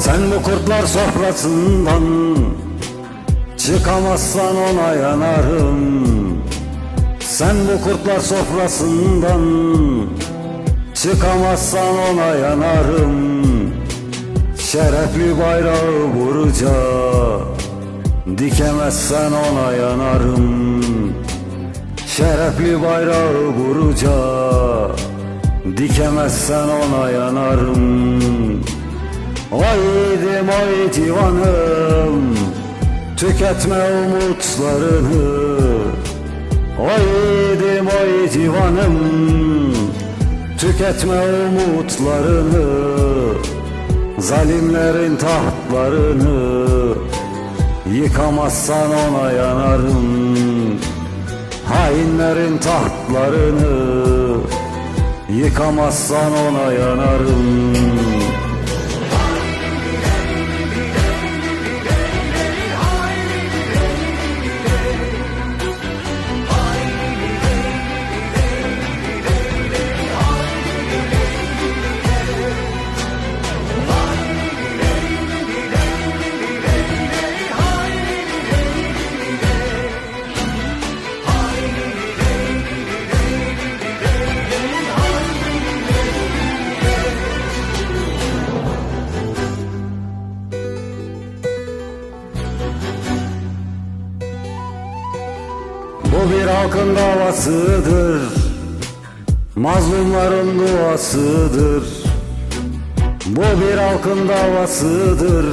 Sen bu kurtlar sofrasından Çıkamazsan ona yanarım. Sen bu kurtlar sofrasından Çıkamazsan ona yanarım. Şerefli bayrağı vuruca Dikemezsen ona yanarım. Şerefli bayrağı vuruca Dikemezsen ona yanarım Oydim oy civanım Tüketme umutlarını. Oydim oy civanım Tüketme umutlarını. Zalimlerin tahtlarını Yıkamazsan ona yanarım. Hainlerin tahtlarını Yıkamazsan ona yanarım Bu bir halkın davasıdır. Mazlumların duasıdır. Bu bir halkın davasıdır.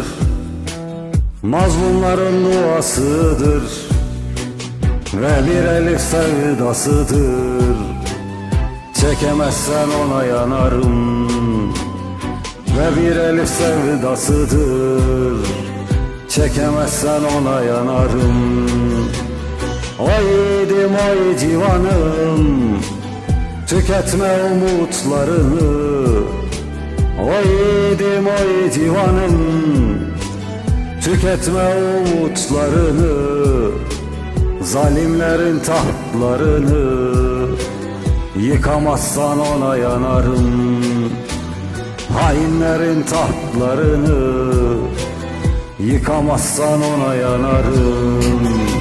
Mazlumların duasıdır. Ve bir elif sevdasıdır. Çekemezsen ona yanarım. Ve bir elif sevdasıdır. Çekemezsen ona yanarım Oydim oy civanım Tüketme umutlarını. Oydim oy civanım Tüketme umutlarını. Zalimlerin tahtlarını Yıkamazsan ona yanarım. Hainlerin tahtlarını Yıkamazsan ona yanarım